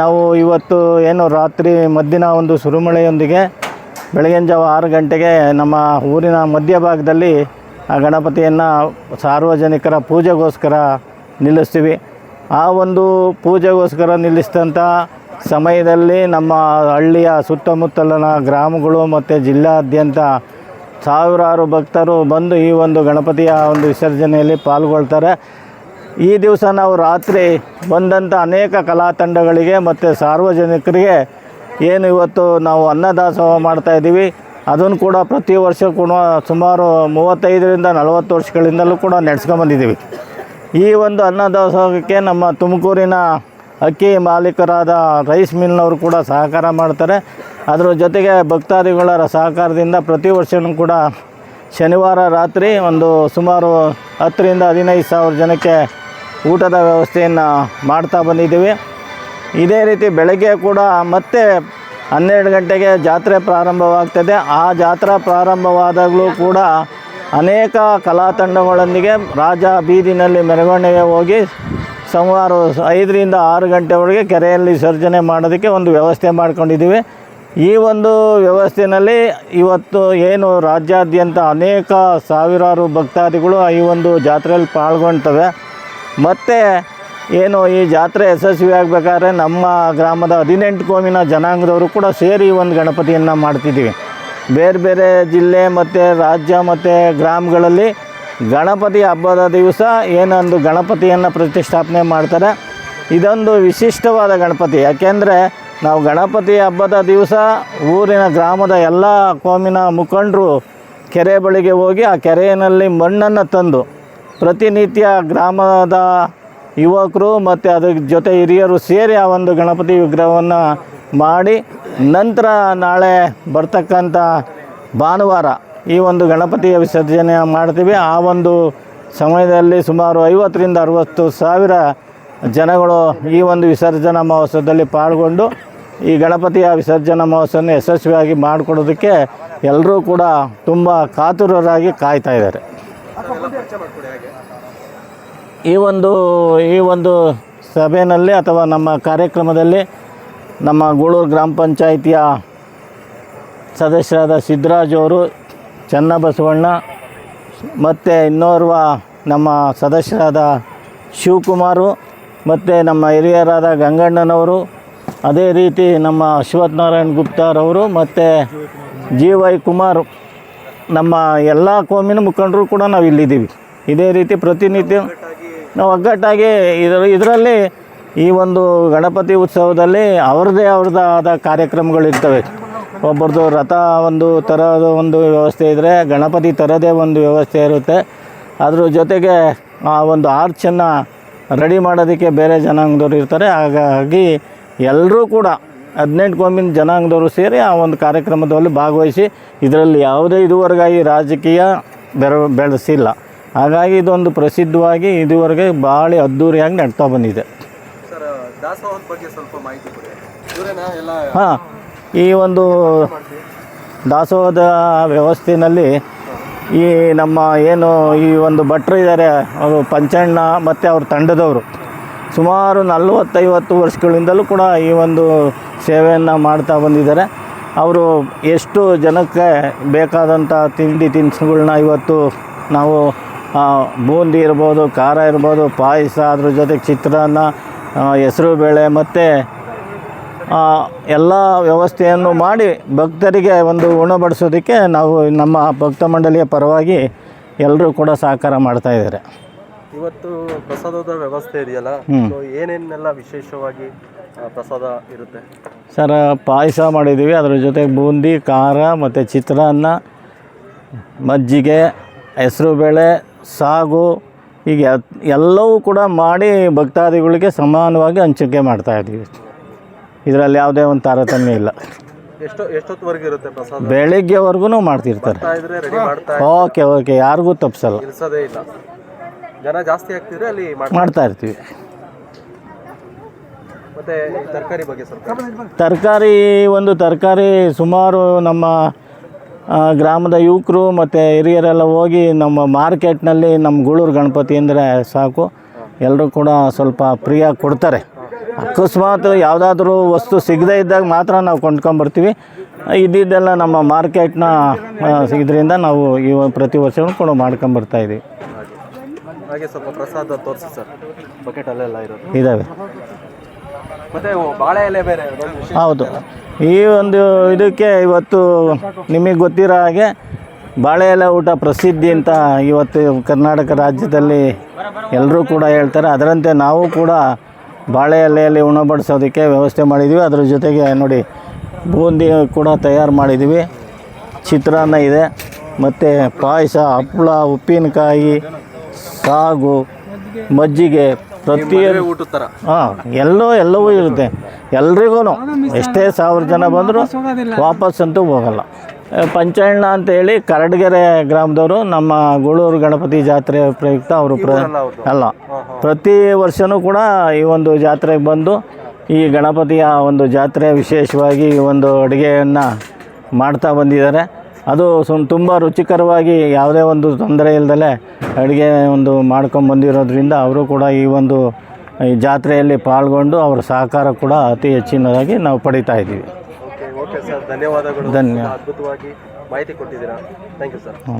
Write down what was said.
ನಾವು ಇವತ್ತು ಏನು ರಾತ್ರಿ ಮದ್ದಿನ ಒಂದು ಸುರುಮಳೆಯೊಂದಿಗೆ ಬೆಳಗಿನ ಜಾವ ಆರು ಗಂಟೆಗೆ ನಮ್ಮ ಊರಿನ ಮಧ್ಯಭಾಗದಲ್ಲಿ ಆ ಗಣಪತಿಯನ್ನು ಸಾರ್ವಜನಿಕರ ಪೂಜೆಗೋಸ್ಕರ ನಿಲ್ಲಿಸ್ತೀವಿ. ಆ ಒಂದು ಪೂಜೆಗೋಸ್ಕರ ನಿಲ್ಲಿಸಿದಂಥ ಸಮಯದಲ್ಲಿ ನಮ್ಮ ಹಳ್ಳಿಯ ಸುತ್ತಮುತ್ತಲಿನ ಗ್ರಾಮಗಳು ಮತ್ತು ಜಿಲ್ಲಾದ್ಯಂತ ಸಾವಿರಾರು ಭಕ್ತರು ಬಂದು ಈ ಒಂದು ಗಣಪತಿಯ ಒಂದು ವಿಸರ್ಜನೆಯಲ್ಲಿ ಪಾಲ್ಗೊಳ್ತಾರೆ. ಈ ದಿವಸ ನಾವು ರಾತ್ರಿ ಬಂದಂಥ ಅನೇಕ ಕಲಾ ತಂಡಗಳಿಗೆ ಮತ್ತು ಸಾರ್ವಜನಿಕರಿಗೆ ಏನು ಇವತ್ತು ನಾವು ಅನ್ನದಾಸೋಹ ಮಾಡ್ತಾ ಇದ್ದೀವಿ. ಅದನ್ನು ಕೂಡ ಪ್ರತಿ ವರ್ಷ ಕೂಡ ಸುಮಾರು ಮೂವತ್ತೈದರಿಂದ ನಲವತ್ತು ವರ್ಷಗಳಿಂದಲೂ ಕೂಡ ನಡೆಸ್ಕೊಂಬಂದಿದ್ದೀವಿ ಈ ಒಂದು ಅನ್ನದಾಸೋಹಕ್ಕೆ ನಮ್ಮ ತುಮಕೂರಿನ ಅಕ್ಕಿ ಮಾಲೀಕರಾದ ರೈಸ್ ಮಿಲ್ನವರು ಕೂಡ ಸಹಕಾರ ಮಾಡ್ತಾರೆ. ಅದರ ಜೊತೆಗೆ ಭಕ್ತಾದಿಗಳ ಸಹಕಾರದಿಂದ ಪ್ರತಿ ವರ್ಷವೂ ಕೂಡ ಶನಿವಾರ ರಾತ್ರಿ ಒಂದು ಸುಮಾರು ಹತ್ತರಿಂದ ಹದಿನೈದು ಸಾವಿರ ಜನಕ್ಕೆ ಊಟದ ವ್ಯವಸ್ಥೆಯನ್ನು ಮಾಡ್ತಾ ಬಂದಿದ್ದೀವಿ. ಇದೇ ರೀತಿ ಬೆಳಗ್ಗೆ ಕೂಡ ಮತ್ತೆ ಹನ್ನೆರಡು ಗಂಟೆಗೆ ಜಾತ್ರೆ ಪ್ರಾರಂಭವಾಗ್ತದೆ. ಆ ಜಾತ್ರಾ ಪ್ರಾರಂಭವಾದಾಗಲೂ ಕೂಡ ಅನೇಕ ಕಲಾ ತಂಡಗಳೊಂದಿಗೆ ರಾಜ ಬೀದಿನಲ್ಲಿ ಮೆರವಣಿಗೆ ಹೋಗಿ ಸುಮಾರು ಐದರಿಂದ ಆರು ಗಂಟೆವರೆಗೆ ಕೆರೆಯಲ್ಲಿ ವಿಸರ್ಜನೆ ಮಾಡೋದಕ್ಕೆ ಒಂದು ವ್ಯವಸ್ಥೆ ಮಾಡ್ಕೊಂಡಿದ್ದೀವಿ. ಈ ಒಂದು ವ್ಯವಸ್ಥೆಯಲ್ಲಿ ಇವತ್ತು ಏನು ರಾಜ್ಯಾದ್ಯಂತ ಅನೇಕ ಸಾವಿರಾರು ಭಕ್ತಾದಿಗಳು ಈ ಒಂದು ಜಾತ್ರೆಯಲ್ಲಿ ಪಾಲ್ಗೊಳ್ತವೆ ಮತ್ತು ಏನು ಈ ಜಾತ್ರೆ ಯಶಸ್ವಿ ಆಗಬೇಕಾದ್ರೆ ನಮ್ಮ ಗ್ರಾಮದ ಹದಿನೆಂಟು ಕೋಮಿನ ಜನಾಂಗದವರು ಕೂಡ ಸೇರಿ ಒಂದು ಗಣಪತಿಯನ್ನು ಮಾಡ್ತಿದ್ದೀವಿ. ಬೇರೆ ಬೇರೆ ಜಿಲ್ಲೆ ಮತ್ತು ರಾಜ್ಯ ಮತ್ತು ಗ್ರಾಮಗಳಲ್ಲಿ ಗಣಪತಿ ಹಬ್ಬದ ದಿವಸ ಏನೊಂದು ಗಣಪತಿಯನ್ನು ಪ್ರತಿಷ್ಠಾಪನೆ ಮಾಡ್ತಾರೆ. ಇದೊಂದು ವಿಶಿಷ್ಟವಾದ ಗಣಪತಿ. ಯಾಕೆಂದರೆ ನಾವು ಗಣಪತಿ ಹಬ್ಬದ ದಿವಸ ಊರಿನ ಗ್ರಾಮದ ಎಲ್ಲ ಕೋಮಿನ ಮುಖಂಡರು ಕೆರೆ ಬಳಿಗೆ ಹೋಗಿ ಆ ಕೆರೆಯಲ್ಲಿ ಮಣ್ಣನ್ನು ತಂದು ಪ್ರತಿನಿತ್ಯ ಗ್ರಾಮದ ಯುವಕರು ಮತ್ತು ಅದ್ರ ಜೊತೆ ಹಿರಿಯರು ಸೇರಿ ಆ ಒಂದು ಗಣಪತಿ ವಿಗ್ರಹವನ್ನು ಮಾಡಿ ನಂತರ ನಾಳೆ ಬರ್ತಕ್ಕಂಥ ಭಾನುವಾರ ಈ ಒಂದು ಗಣಪತಿಯ ವಿಸರ್ಜನೆ ಮಾಡ್ತೀವಿ. ಆ ಒಂದು ಸಮಯದಲ್ಲಿ ಸುಮಾರು ಐವತ್ತರಿಂದ ಅರುವತ್ತು ಸಾವಿರ ಜನಗಳು ಈ ಒಂದು ವಿಸರ್ಜನಾ ಮಹೋತ್ಸವದಲ್ಲಿ ಪಾಲ್ಗೊಂಡು ಈ ಗಣಪತಿಯ ವಿಸರ್ಜನಾ ಮಹೋತ್ಸವನ ಯಶಸ್ವಿಯಾಗಿ ಮಾಡಿಕೊಡೋದಕ್ಕೆ ಎಲ್ಲರೂ ಕೂಡ ತುಂಬ ಕಾತುರರಾಗಿ ಕಾಯ್ತಾ ಇದ್ದಾರೆ. ಈ ಒಂದು ಈ ಒಂದು ಸಭೆಯಲ್ಲಿ ಅಥವಾ ನಮ್ಮ ಕಾರ್ಯಕ್ರಮದಲ್ಲಿ ನಮ್ಮ ಗೂಳೂರು ಗ್ರಾಮ ಪಂಚಾಯಿತಿಯ ಸದಸ್ಯರಾದ ಸಿದ್ದರಾಜ್ ಅವರು, ಚನ್ನಬಸವಣ್ಣ ಮತ್ತು ಇನ್ನೋರ್ವ ನಮ್ಮ ಸದಸ್ಯರಾದ ಶಿವಕುಮಾರು ಮತ್ತು ನಮ್ಮ ಹಿರಿಯರಾದ ಗಂಗಣ್ಣನವರು ಅದೇ ರೀತಿ ನಮ್ಮ ಅಶ್ವಥ್ ನಾರಾಯಣ್ ಗುಪ್ತಾರವರು ಮತ್ತು ಜಿ ವೈ ಕುಮಾರ್ ನಮ್ಮ ಎಲ್ಲ ಕೋಮಿನ ಮುಖಂಡರು ಕೂಡ ನಾವು ಇಲ್ಲಿದ್ದೀವಿ. ಇದೇ ರೀತಿ ಪ್ರತಿನಿತ್ಯ ನಾವು ಒಗ್ಗಟ್ಟಾಗಿ ಇದರ ಇದರಲ್ಲಿ ಈ ಒಂದು ಗಣಪತಿ ಉತ್ಸವದಲ್ಲಿ ಅವ್ರದ್ದೇ ಅವ್ರದ್ದು ಆದ ಕಾರ್ಯಕ್ರಮಗಳಿರ್ತವೆ. ಒಬ್ಬರದು ರಥ ಒಂದು ಥರದ ಒಂದು ವ್ಯವಸ್ಥೆ ಇದ್ದರೆ ಗಣಪತಿ ಥರದೇ ಒಂದು ವ್ಯವಸ್ಥೆ ಇರುತ್ತೆ. ಅದ್ರ ಜೊತೆಗೆ ಆ ಒಂದು ಆರ್ಚನ್ನು ರೆಡಿ ಮಾಡೋದಕ್ಕೆ ಬೇರೆ ಜನಾಂಗದವ್ರು ಇರ್ತಾರೆ. ಹಾಗಾಗಿ ಎಲ್ಲರೂ ಕೂಡ ಹದಿನೆಂಟು ಕೋಮಿನ ಜನಾಂಗದವರು ಸೇರಿ ಆ ಒಂದು ಕಾರ್ಯಕ್ರಮದಲ್ಲಿ ಭಾಗವಹಿಸಿ ಇದರಲ್ಲಿ ಯಾವುದೇ ಇದುವರೆಗಾಗಿ ರಾಜಕೀಯ ಬೆರ ಬೆಳೆಸಿಲ್ಲ. ಹಾಗಾಗಿ ಇದೊಂದು ಪ್ರಸಿದ್ಧವಾಗಿ ಇದುವರೆಗೆ ಭಾಳ ಅದ್ಧೂರಿಯಾಗಿ ನಡ್ತಾ ಬಂದಿದೆ. ಹಾಂ ಈ ಒಂದು ದಾಸೋಹದ ವ್ಯವಸ್ಥೆಯಲ್ಲಿ ಈ ನಮ್ಮ ಏನು ಈ ಒಂದು ಭಟ್ರು ಇದ್ದಾರೆ ಅವರು ಪಂಚಣ್ಣ ಮತ್ತು ಅವ್ರ ತಂಡದವರು. ಸುಮಾರು ನಲವತ್ತೈವತ್ತು ವರ್ಷಗಳಿಂದಲೂ ಕೂಡ ಈ ಒಂದು ಸೇವೆಯನ್ನು ಮಾಡ್ತಾ ಬಂದಿದ್ದಾರೆ. ಅವರು ಎಷ್ಟು ಜನಕ್ಕೆ ಬೇಕಾದಂಥ ತಿಂಡಿ ತಿನಿಸುಗಳನ್ನ ಇವತ್ತು ನಾವು ಬೂಂದಿ ಇರ್ಬೋದು, ಖಾರ ಇರ್ಬೋದು, ಪಾಯಸ, ಅದ್ರ ಜೊತೆಗೆ ಚಿತ್ರಾನ್ನ ಹೆಸರು ಬೇಳೆ ಮತ್ತು ಎಲ್ಲ ವ್ಯವಸ್ಥೆಯನ್ನು ಮಾಡಿ ಭಕ್ತರಿಗೆ ಒಂದು ಉಣಬಡಿಸೋದಕ್ಕೆ ನಾವು ನಮ್ಮ ಭಕ್ತ ಮಂಡಳಿಯ ಪರವಾಗಿ ಎಲ್ಲರೂ ಕೂಡ ಸಹಕಾರ ಮಾಡ್ತಾ ಇದ್ದಾರೆ. ಇವತ್ತು ಪ್ರಸಾದದ ವ್ಯವಸ್ಥೆ ಇದೆಯಲ್ಲ. ಸೊ ಏನೇನೆಲ್ಲ ವಿಶೇಷವಾಗಿ ಪ್ರಸಾದ ಇರುತ್ತೆ? ಸರ್ ಪಾಯಸ ಮಾಡಿದ್ದೀವಿ. ಅದರ ಜೊತೆಗೆ ಬೂಂದಿ ಖಾರ ಮತ್ತು ಚಿತ್ರಾನ್ನ ಮಜ್ಜಿಗೆ ಹೆಸರುಬೇಳೆ ಸಾಗು ಹೀಗೆ ಎಲ್ಲವೂ ಕೂಡ ಮಾಡಿ ಭಕ್ತಾದಿಗಳಿಗೆ ಸಮಾನವಾಗಿ ಹಂಚಿಕೆ ಮಾಡ್ತಾ ಇದ್ದೀವಿ. ಇದರಲ್ಲಿ ಯಾವುದೇ ಒಂದು ತಾರತಮ್ಯ ಇಲ್ಲ. ಎಷ್ಟು ಎಷ್ಟೊತ್ತವರೆಗೆ ಇರುತ್ತೆ ಪ್ರಸಾದ? ಬೆಳಿಗ್ಗೆವರೆಗೂ ಮಾಡ್ತಿರ್ತಾರೆ. Okay okay. ಯಾರಿಗೂ ತಪ್ಪಿಸಲ್ಲ ಇಲ್ಲ. ಜನ ಜಾಸ್ತಿ ಆಗ್ತಿದ್ರೆ ಅಲ್ಲಿ ಮಾಡ್ ಮಾಡ್ತಾ ಇರ್ತೀವಿ. ಮತ್ತೆ ಈ ತರಕಾರಿ ಬಗ್ಗೆ ಸ್ವಲ್ಪ ತರಕಾರಿ ಒಂದು ತರಕಾರಿ ಸುಮಾರು ನಮ್ಮ ಆ, ಗ್ರಾಮದ ಯುವಕರು ಮತ್ತು ಹಿರಿಯರೆಲ್ಲ ಹೋಗಿ ನಮ್ಮ ಮಾರ್ಕೆಟ್ನಲ್ಲಿ ನಮ್ಮ ಗುಳೂರು ಗಣಪತಿ ಅಂದರೆ ಸಾಕು. ಎಲ್ಲರೂ ಕೂಡ ಸ್ವಲ್ಪ ಪ್ರಿಯ ಕೊಡ್ತಾರೆ. ಅಕಸ್ಮಾತ್ ಯಾವುದಾದ್ರೂ ವಸ್ತು ಸಿಗದೇ ಇದ್ದಾಗ ಮಾತ್ರ ನಾವು ಕೊಂಡ್ಕೊಂಬರ್ತೀವಿ ಇದ್ದಿದ್ದೆಲ್ಲ ನಮ್ಮ ಮಾರ್ಕೆಟ್ನ ಇದರಿಂದ ನಾವು ಈ ಪ್ರತಿ ವರ್ಷವೂ ಕೂಡ ಮಾಡ್ಕೊಂಬರ್ತಾ ಇದ್ದೀವಿ ಹಾಗೆ ಸ್ವಲ್ಪ ಪ್ರಸಾದ ತೋರಿಸಿ ಸರ್. ಬಕೆಟ್ ಅಲ್ಲೆಲ್ಲ ಇರೋದು. ಇದ್ದಾವೆ ಮತ್ತೆ ಬಾಳೆ ಎಲೆ ಬೇರೆ. ಹೌದು. ಈ ಒಂದು ಇದಕ್ಕೆ ಇವತ್ತು ನಿಮಗೆ ಗೊತ್ತಿರೋ ಹಾಗೆ ಬಾಳೆ ಎಲೆ ಊಟ ಪ್ರಸಿದ್ಧಿ ಅಂತ ಇವತ್ತು ಕರ್ನಾಟಕ ರಾಜ್ಯದಲ್ಲಿ ಎಲ್ಲರೂ ಕೂಡ ಹೇಳ್ತಾರೆ. ಅದರಂತೆ ನಾವು ಕೂಡ ಬಾಳೆ ಎಲೆಯಲ್ಲಿ ಉಣಬಡಿಸೋದಕ್ಕೆ ವ್ಯವಸ್ಥೆ ಮಾಡಿದ್ದೀವಿ ಅದ್ರ ಜೊತೆಗೆ ನೋಡಿ ಬೂಂದಿ ಕೂಡ ತಯಾರು ಮಾಡಿದ್ದೀವಿ ಚಿತ್ರಾನ್ನ ಇದೆ. ಮತ್ತು ಪಾಯಸ ಹಪ್ಪಳ ಉಪ್ಪಿನಕಾಯಿ ಸಾಗು ಮಜ್ಜಿಗೆ ಪ್ರತಿಯೊಂದು. ಥರ. ಹಾಂ ಎಲ್ಲೋ ಎಲ್ಲವೂ ಇರುತ್ತೆ. ಎಲ್ರಿಗೂ ಎಷ್ಟೇ ಸಾವಿರ ಜನ ಬಂದರೂ ವಾಪಸ್ ಅಂತೂ ಹೋಗಲ್ಲ ಪಂಚಣ್ಣ ಅಂತೇಳಿ ಕರಡ್ಗೆರೆ ಗ್ರಾಮದವರು ನಮ್ಮ ಗೂಳೂರು ಗಣಪತಿ ಜಾತ್ರೆ ಪ್ರಯುಕ್ತ ಅವರು ಪ್ರ ಅಲ್ಲ ಪ್ರತಿ ವರ್ಷವೂ ಕೂಡ ಈ ಒಂದು ಜಾತ್ರೆಗೆ ಬಂದು ಈ ಗಣಪತಿಯ ಒಂದು ಜಾತ್ರೆ ವಿಶೇಷವಾಗಿ ಈ ಒಂದು ಅಡುಗೆಯನ್ನು ಮಾಡ್ತಾ ಬಂದಿದ್ದಾರೆ. ಅದು ಸುಮ್ ತುಂಬ ರುಚಿಕರವಾಗಿ ಯಾವುದೇ ಒಂದು ತೊಂದರೆ ಇಲ್ಲದಲೆ ಅಡುಗೆ ಒಂದು ಮಾಡ್ಕೊಂಡು ಬಂದಿರೋದ್ರಿಂದ ಅವರು ಕೂಡ ಈ ಒಂದು ಈ ಜಾತ್ರೆಯಲ್ಲಿ ಪಾಲ್ಗೊಂಡು ಅವರ ಸಹಕಾರ ಕೂಡ ಅತಿ ಹೆಚ್ಚಿನದಾಗಿ ನಾವು ಪಡಿತಾ ಇದ್ದೀವಿ. ಓಕೆ ಓಕೆ ಸರ್ ಧನ್ಯವಾದಗಳು. ಧನ್ಯ. ಅದ್ಭುತವಾಗಿ ಮಾಹಿತಿ ಕೊಟ್ಟಿದ್ದೀರಾ. ಥ್ಯಾಂಕ್ ಯು ಸರ್ ಹ್ಞೂ